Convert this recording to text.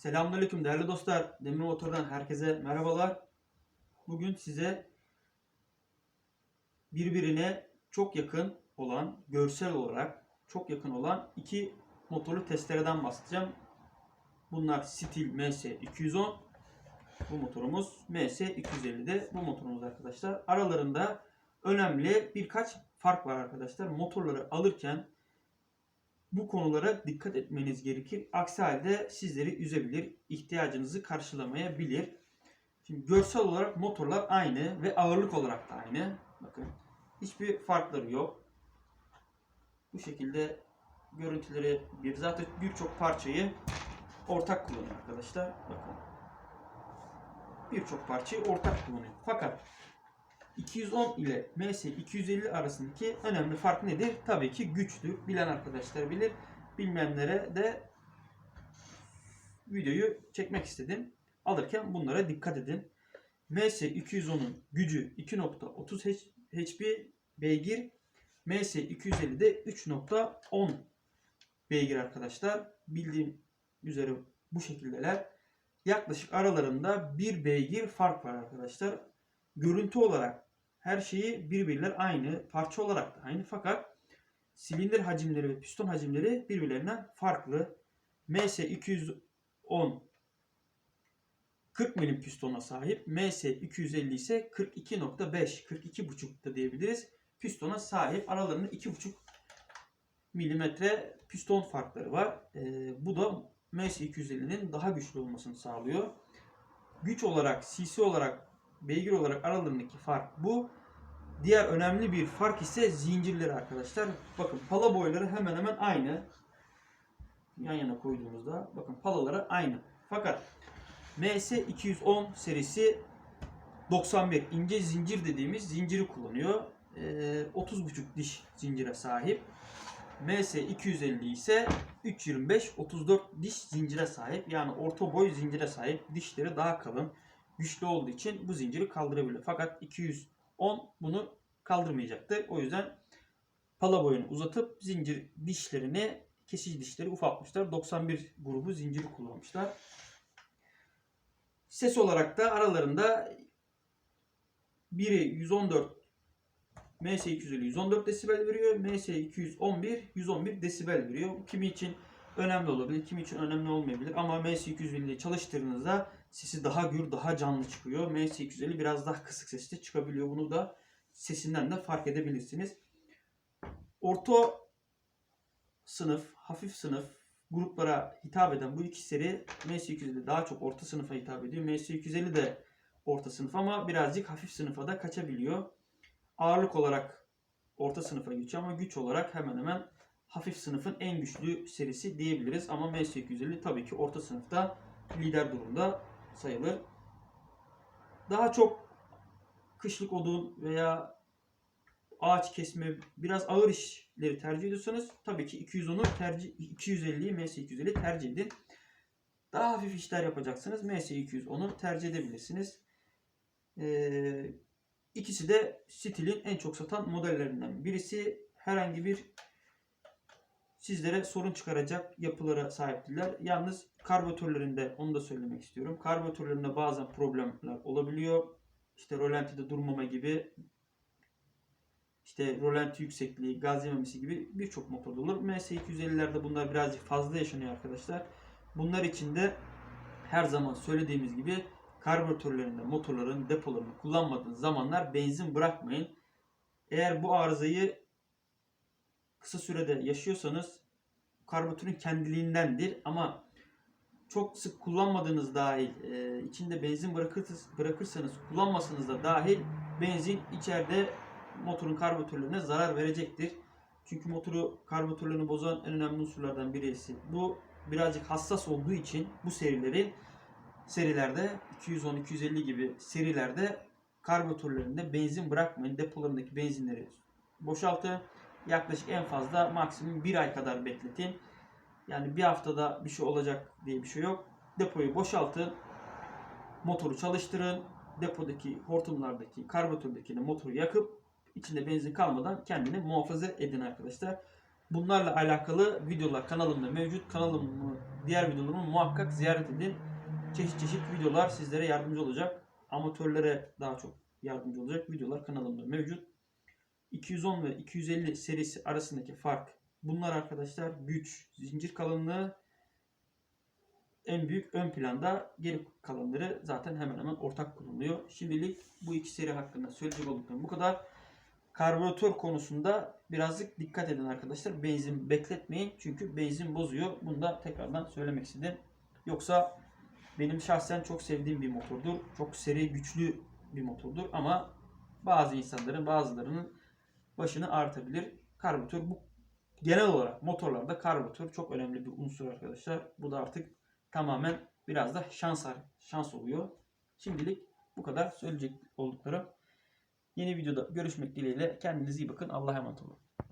Selamünaleyküm değerli dostlar. Demir Motor'dan herkese merhabalar. Bugün size birbirine çok yakın olan, görsel olarak çok yakın olan iki motorlu testereden bahsedeceğim. Bunlar Stil MS 210. Bu motorumuz MS 250'de bu motorumuz arkadaşlar. Aralarında önemli birkaç fark var arkadaşlar. Motorları alırken bu konulara dikkat etmeniz gerekir. Aksi halde sizleri üzebilir, ihtiyacınızı karşılamayabilir. Şimdi görsel olarak motorlar aynı ve ağırlık olarak da aynı. Bakın hiçbir farkları yok. Bu şekilde görüntüleri bir zaten birçok parçayı ortak kullanıyor arkadaşlar. Bakın. Birçok parçayı ortak kullanıyor. Fakat 210 ile MS 250 arasındaki önemli fark nedir? Tabii ki güçtür. Bilen arkadaşlar bilir. Bilmeyenlere de videoyu çekmek istedim. Alırken bunlara dikkat edin. MS 210'un gücü 2.30 HP beygir. MS 250'de 3.10 beygir arkadaşlar. Bildiğim üzere bu şekildeler. Yaklaşık aralarında bir beygir fark var arkadaşlar. Görüntü olarak her şeyi birbirler aynı, parça olarak da aynı fakat silindir hacimleri ve piston hacimleri birbirlerinden farklı. MS 210 40 milim pistona sahip. MS 250 ise 42.5, 42.5 da diyebiliriz. Pistona sahip. Aralarında 2.5 milimetre piston farkları var. Ee, bu da MS 250'nin daha güçlü olmasını sağlıyor. Güç olarak, cc olarak, beygir olarak aralarındaki fark bu. Diğer önemli bir fark ise zincirleri arkadaşlar. Bakın pala boyları hemen hemen aynı. Yan yana koyduğumuzda bakın palaları aynı. Fakat MS 210 serisi 91 ince zincir dediğimiz zinciri kullanıyor. Ee, 30.5 diş zincire sahip. MS 250 ise 325 34 diş zincire sahip. Yani orta boy zincire sahip. Dişleri daha kalın, güçlü olduğu için bu zinciri kaldırabilir. Fakat 210 bunu kaldırmayacaktır. O yüzden pala boyunu uzatıp zincir dişlerini, kesici dişleri ufaltmışlar. 91 grubu zinciri kullanmışlar. Ses olarak da aralarında biri 114 MS 250 114 desibel veriyor. MS 211 111 desibel veriyor. Kimi için önemli olabilir, kimi için önemli olmayabilir. Ama MS 250'yi çalıştırdığınızda sesi daha gür, daha canlı çıkıyor. MS 250 biraz daha kısık sesli çıkabiliyor. Bunu da sesinden de fark edebilirsiniz. Orta sınıf, hafif sınıf gruplara hitap eden bu iki seri MS250 daha çok orta sınıfa hitap ediyor. MS250 de orta sınıf ama birazcık hafif sınıfa da kaçabiliyor. Ağırlık olarak orta sınıfa geçiyor ama güç olarak hemen hemen hafif sınıfın en güçlü serisi diyebiliriz. Ama MS250 tabii ki orta sınıfta lider durumda sayılır. Daha çok kışlık odun veya ağaç kesme biraz ağır işleri tercih ediyorsanız tabii ki 210'u tercih 250'yi MS250 tercih edin. Daha hafif işler yapacaksınız. MS210'u tercih edebilirsiniz. Ee, ikisi de Stil'in en çok satan modellerinden birisi. Herhangi bir sizlere sorun çıkaracak yapılara sahiptiler. Yalnız karbüratörlerinde onu da söylemek istiyorum. Karbüratörlerinde bazen problemler olabiliyor. İşte rolantide durmama gibi işte rolanti yüksekliği, gaz yememesi gibi birçok motorda olur. MS250'lerde bunlar birazcık fazla yaşanıyor arkadaşlar. Bunlar için de her zaman söylediğimiz gibi karbüratörlerinde, motorların depolarını kullanmadığınız zamanlar benzin bırakmayın. Eğer bu arızayı kısa sürede yaşıyorsanız karbüratörün kendiliğindendir ama çok sık kullanmadığınız dahil e, içinde benzin bırakırsanız, bırakırsanız kullanmasanız da dahil benzin içeride motorun karbüratörlerine zarar verecektir. Çünkü motoru karbüratörlerini bozan en önemli unsurlardan birisi. Bu birazcık hassas olduğu için bu serilerin serilerde 210-250 gibi serilerde karbüratörlerinde benzin bırakmayın. Depolarındaki benzinleri boşaltın. Yaklaşık en fazla maksimum bir ay kadar bekletin. Yani bir haftada bir şey olacak diye bir şey yok. Depoyu boşaltın. Motoru çalıştırın. Depodaki hortumlardaki karbüratördekini motoru yakıp içinde benzin kalmadan kendini muhafaza edin arkadaşlar. Bunlarla alakalı videolar kanalımda mevcut. Kanalımı diğer videolarımı muhakkak ziyaret edin. Çeşit çeşit videolar sizlere yardımcı olacak. Amatörlere daha çok yardımcı olacak videolar kanalımda mevcut. 210 ve 250 serisi arasındaki fark bunlar arkadaşlar güç, zincir kalınlığı en büyük ön planda geri kalanları zaten hemen hemen ortak kullanılıyor. Şimdilik bu iki seri hakkında söyleyecek olduklarım bu kadar. Karbüratör konusunda birazcık dikkat edin arkadaşlar. Benzin bekletmeyin çünkü benzin bozuyor. Bunu da tekrardan söylemek istedim. Yoksa benim şahsen çok sevdiğim bir motordur. Çok seri güçlü bir motordur ama bazı insanların bazılarının başını ağrıtabilir. Karbüratör bu genel olarak motorlarda karbüratör çok önemli bir unsur arkadaşlar. Bu da artık tamamen biraz da şans şans oluyor. Şimdilik bu kadar söyleyecek olduklarım. Yeni videoda görüşmek dileğiyle. Kendinize iyi bakın. Allah'a emanet olun.